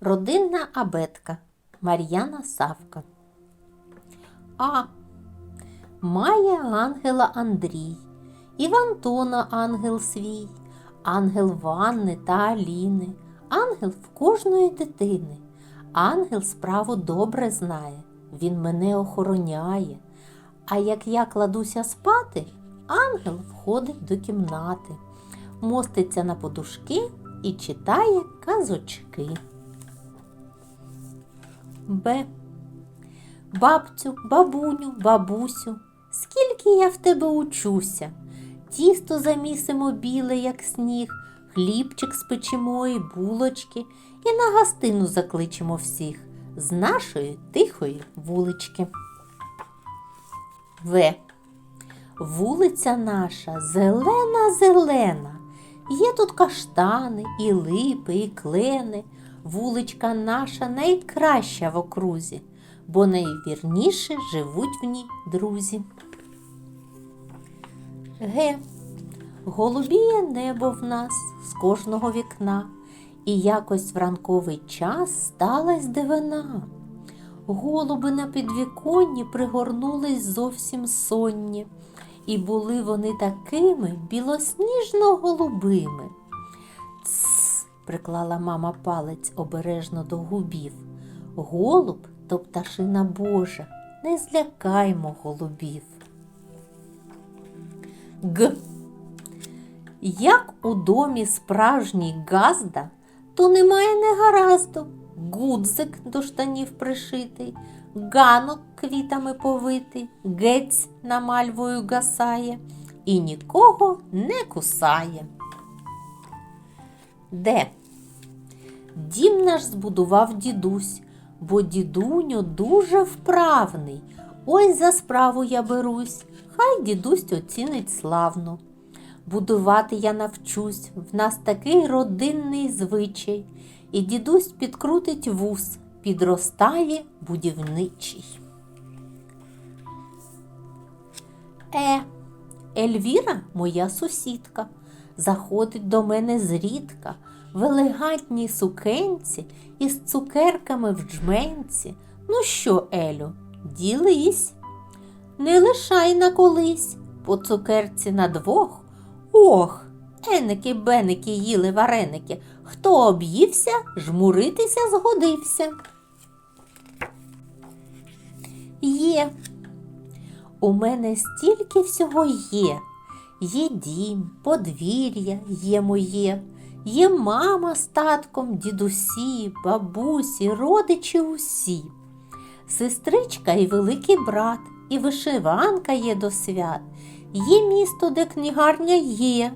Родинна абетка Мар'яна Савка. А. Має ангела Андрій, і в ангел свій, ангел Ванни та Аліни, ангел в кожної дитини. Ангел справу добре знає, він мене охороняє. А як я кладуся спати, ангел входить до кімнати, моститься на подушки і читає казочки. Б. Бабцю, бабуню, бабусю, скільки я в тебе учуся. Тісто замісимо біле, як сніг, хлібчик спечемо і булочки, і на гостину закличемо всіх з нашої тихої вулички. В. Вулиця наша зелена, зелена. Є тут каштани, і липи, і клени. Вуличка наша найкраща в окрузі, бо найвірніше живуть в ній друзі. Ге, голубіє небо в нас з кожного вікна, і якось в ранковий час сталась дивина. Голуби на підвіконні пригорнулись зовсім сонні, і були вони такими білосніжно-голубими. Тсс, приклала мама палець обережно до губів. Голуб то пташина Божа, не злякаймо голубів. Г. Як у домі справжній газда, то немає негаразду. Гудзик до штанів пришитий, ганок квітами повитий, гець намальвою гасає і нікого не кусає. Де? Дім наш збудував дідусь, бо дідуньо дуже вправний. Ось за справу я берусь, хай дідусь оцінить славно. Будувати я навчусь, в нас такий родинний звичай, і дідусь підкрутить вус, підростає будівничий. Е, Ельвіра моя сусідка, заходить до мене зрідка в елегантній сукенці із цукерками в джменці. Ну що, Елю, ділись? Не лишай на колись по цукерці на двох. Ох, еники беники їли вареники. Хто об'ївся, жмуритися згодився. Є. У мене стільки всього є. Є дім, подвір'я є моє, є мама з татком, дідусі, бабусі, родичі усі. Сестричка і великий брат, і вишиванка є до свят. Є місто, де книгарня є,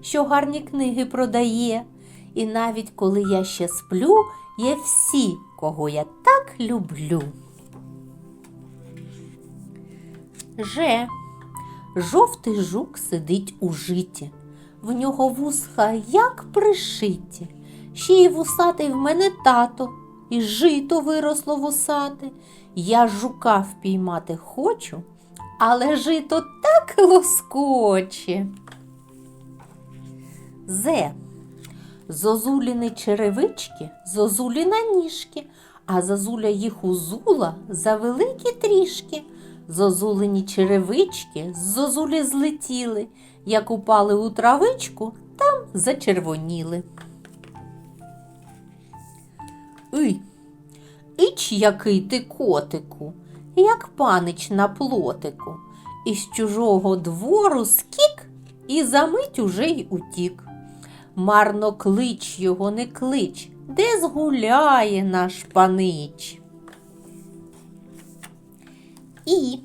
що гарні книги продає. І навіть коли я ще сплю, є всі, кого я так люблю. Же, жовтий жук сидить у житі, в нього вусха як пришиті. Ще й вусатий в мене тато, і жито виросло вусате. Я жука впіймати хочу, але жито так лоскоче. Зе. Зозуліни черевички, зозуліна ніжки, а зозуля їх узула за великі трішки. Зозулині черевички з зозулі злетіли, як упали у травичку, там зачервоніли. Ий, іч який ти котику, як панич на плотику, із чужого двору скік і за мить уже й утік. Марно клич його не клич, де згуляє наш панич. І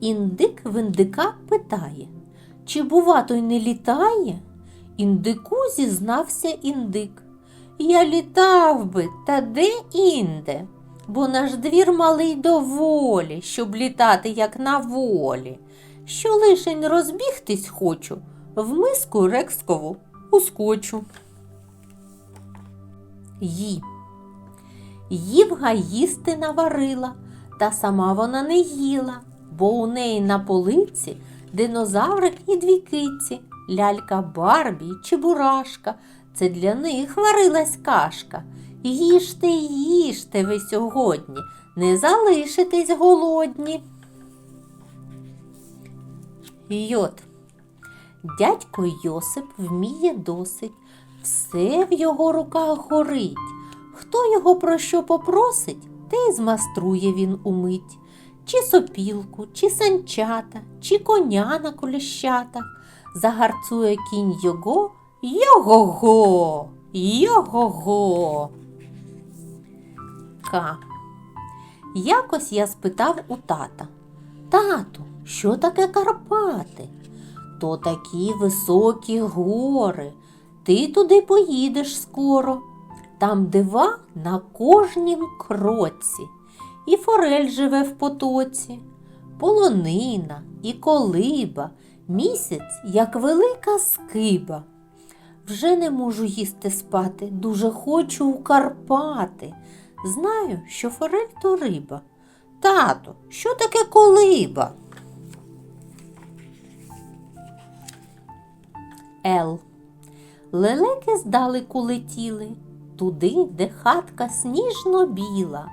індик в індика питає, чи, бува, той не літає? Індику зізнався індик. Я літав би, та де інде, бо наш двір малий доволі, щоб літати, як на волі. Що лишень розбігтись хочу, в миску рекскову ускочу. Ї. Ївга їсти наварила, та сама вона не їла, бо у неї на полиці динозаврик і дві киці, лялька Барбі чи Чебурашка. Це для них варилась кашка. Їжте, їжте ви сьогодні, не залишитесь голодні. Йод. Дядько Йосип вміє досить, все в його руках горить. Хто його про що попросить, те й змаструє він умить. Чи сопілку, чи санчата, чи коня на коліщатах. Загарцує кінь його, його-го, його-го. К. Якось я спитав у тата. Тату, що таке Карпати? То такі високі гори. Ти туди поїдеш скоро. Там дива на кожнім кроці. І форель живе в потоці, полонина і колиба, місяць, як велика скиба. Вже не можу їсти спати, дуже хочу у Карпати. Знаю, що форель то риба. Тато, що таке колиба? Л. Лелеки здалеку летіли, туди, де хатка сніжно біла.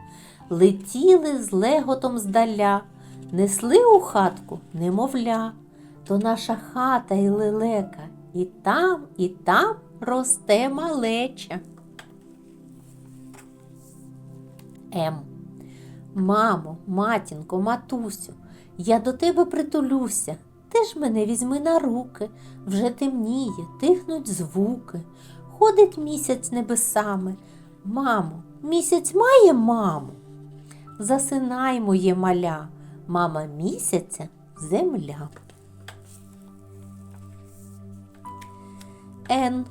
Летіли з леготом здаля, несли у хатку немовля. То наша хата й лелека, і там, і там росте малеча. М. Мамо, матінко, матусю, я до тебе притулюся. Ти ж мене візьми на руки, вже темніє, тихнуть звуки. Ходить місяць небесами. Мамо, місяць має маму. Засинай моє маля, мама місяця земля. Н.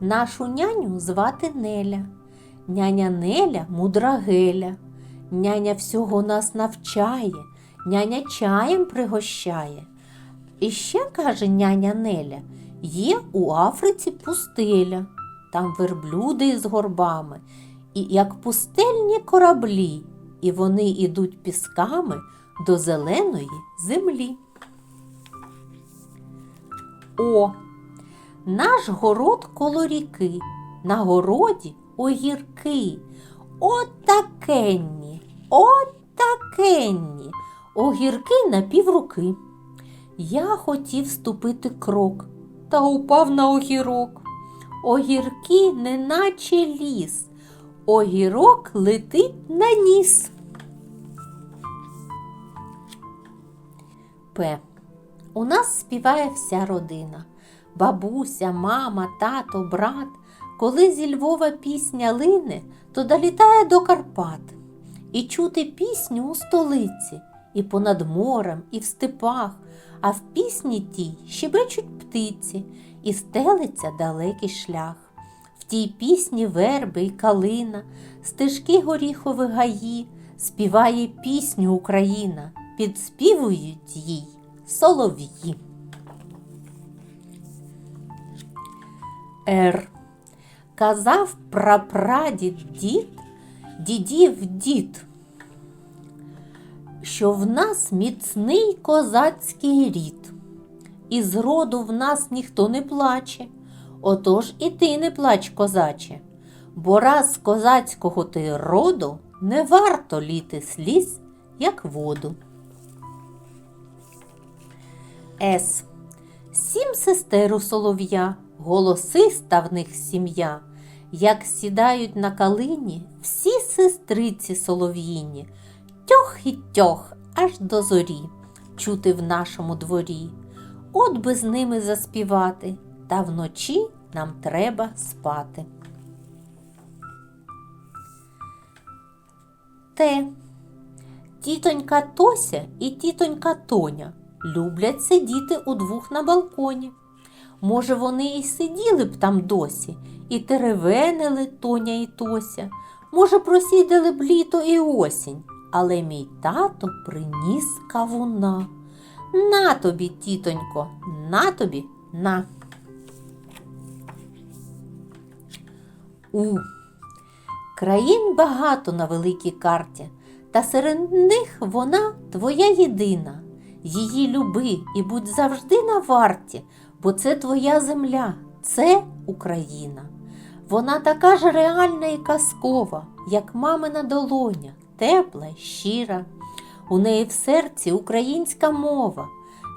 Нашу няню звати Неля. Няня Неля мудра геля. Няня всього нас навчає, няня чаєм пригощає. І ще, каже няня Неля, є у Африці пустеля, там верблюди з горбами, і як пустельні кораблі, і вони ідуть пісками до зеленої землі. О, наш город коло ріки, на городі огірки. Отакенні, отакенні, огірки на півруки. Я хотів ступити крок та упав на огірок. Огірки, неначе ліс, огірок летить на ніс. П. У нас співає вся родина. Бабуся, мама, тато, брат. Коли зі Львова пісня лине, то долітає до Карпат. І чути пісню у столиці, і понад морем, і в степах, а в пісні тій щебечуть птиці, і стелиться далекий шлях. В тій пісні верби й калина, стежки горіхових гаї, співає пісню Україна, підспівують їй солов'ї. Р. Казав прапрадід дід, дідів дід, що в нас міцний козацький рід, і з роду в нас ніхто не плаче. Отож і ти не плач, козаче, бо раз козацького ти роду не варто літи сліз, як воду. С. Сім сестер у солов'я, голосиста в них сім'я. Як сідають на калині всі сестриці солов'їні, тьох і тьох аж до зорі, чути в нашому дворі. От би з ними заспівати, та вночі нам треба спати. Т. Тітонька Тося і тітонька Тоня люблять сидіти удвох на балконі. Може, вони і сиділи б там досі, і теревенили Тоня і Тося. Може, просідали б літо і осінь, але мій тато приніс кавуна. На тобі, тітонько, на тобі, на. У. Країн багато на великій карті, та серед них вона твоя єдина. Її люби і будь завжди на варті, бо це твоя земля, це Україна. Вона така ж реальна і казкова, як мамина долоня, тепла щира. У неї в серці українська мова,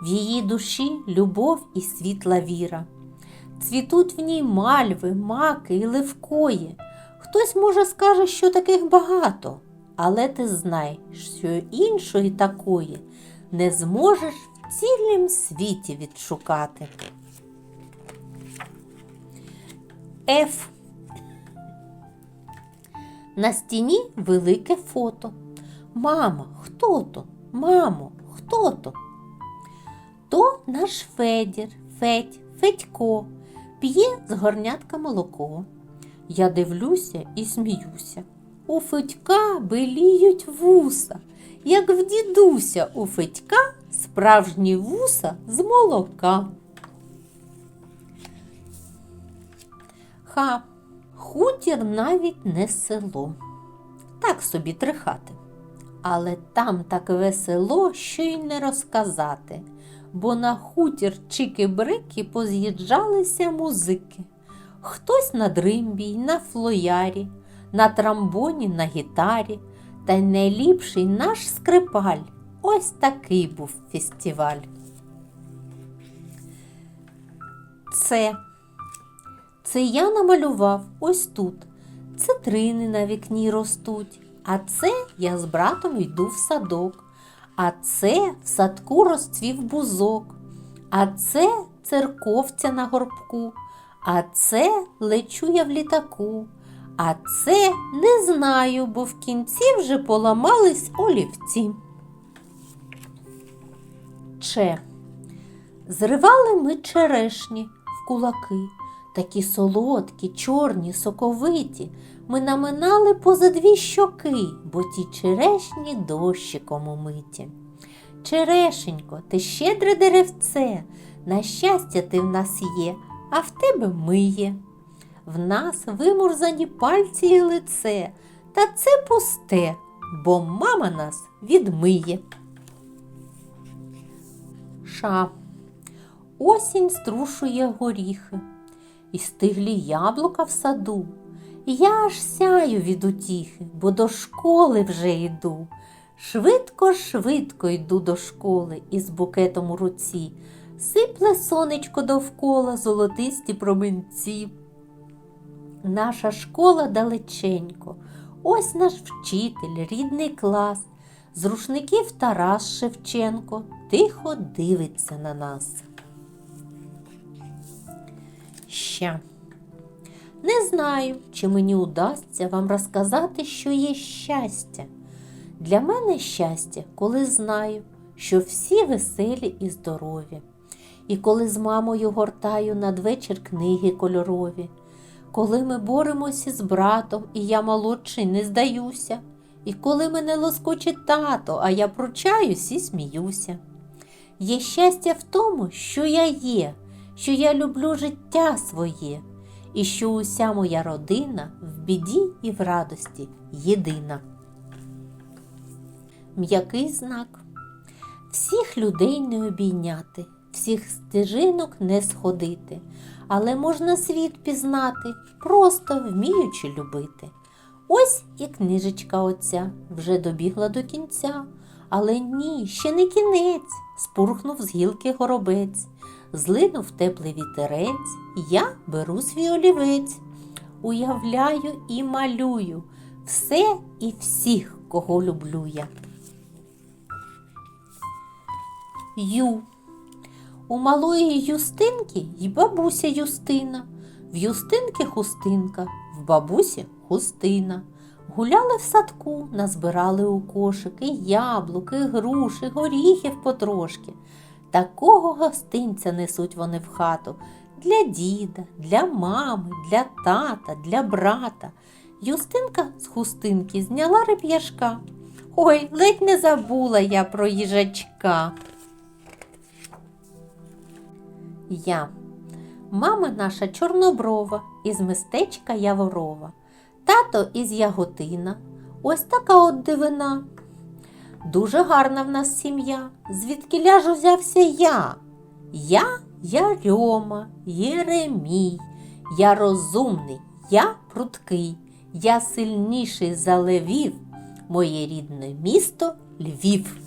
в її душі любов і світла віра. Цвітуть в ній мальви, маки і левкої. Хтось, може, скаже, що таких багато, але ти знай, що іншої такої не зможеш в цілім світі відшукати. Ф. На стіні велике фото. Мама, хто то? Мамо, хто то? То наш Федір, Федь, Федько, п'є з горнятка молоко. Я дивлюся і сміюся. У Федька беліють вуса, як в дідуся у Федька справжні вуса з молока. Ха, хутір навіть не село. Так собі три хати. Але там так весело, що й не розказати, бо на хутір чики-брики поз'їжджалися музики. Хтось на дримбі, на флоярі, на трамбоні, на гітарі, та й найліпший наш скрипаль. Ось такий був фестиваль. Це це я намалював ось тут. Цитрини на вікні ростуть. А це я з братом йду в садок. А це в садку розцвів бузок. А це церковця на горбку. А це лечу я в літаку. А це не знаю, бо в кінці вже поламались олівці. Че. Зривали ми черешні в кулаки. Такі солодкі, чорні, соковиті. Ми наминали поза дві щоки, бо ті черешні дощиком умиті. Черешенько, ти щедре деревце, на щастя, ти в нас є, а в тебе миє. В нас вимурзані пальці і лице, та це пусте, бо мама нас відмиє. Ша. Осінь струшує горіхи і стиглі яблука в саду. Я аж сяю від утіхи, бо до школи вже йду. Швидко, швидко йду до школи із букетом у руці. Сипле сонечко довкола золотисті проминці. Наша школа далеченько, ось наш вчитель, рідний клас. З рушників Тарас Шевченко тихо дивиться на нас. Ща. Не знаю, чи мені удасться вам розказати, що є щастя. Для мене щастя, коли знаю, що всі веселі і здорові, і коли з мамою гортаю надвечір книги кольорові, коли ми боремося з братом, і я молодший не здаюся, і коли мене лоскоче тато, а я пручаюсь і сміюся. Є щастя в тому, що я є, що я люблю життя своє і що уся моя родина в біді і в радості єдина. М'який знак. Всіх людей не обійняти, всіх стежинок не сходити, але можна світ пізнати, просто вміючи любити. Ось і книжечка оця вже добігла до кінця, але ні, ще не кінець, спурхнув з гілки горобець злинув теплий вітерець, я беру свій олівець, уявляю і малюю все і всіх, кого люблю я. Ю. У малої Юстинки й бабуся Юстина. В Юстинки хустинка, в бабусі хустина. Гуляли в садку, назбирали у кошики яблуки, груші, горіхів потрошки. Такого гостинця несуть вони в хату для діда, для мами, для тата, для брата. Юстинка з хустинки зняла реп'яшка. Ой, ледь не забула я про їжачка. Я. Мама наша чорноброва, із містечка Яворова. Тато із Яготина. Ось така от дивина. Дуже гарна в нас сім'я. Звідки ляж узявся я? Я я Єремій, я розумний, я пруткий, я сильніший за левів, моє рідне місто Львів.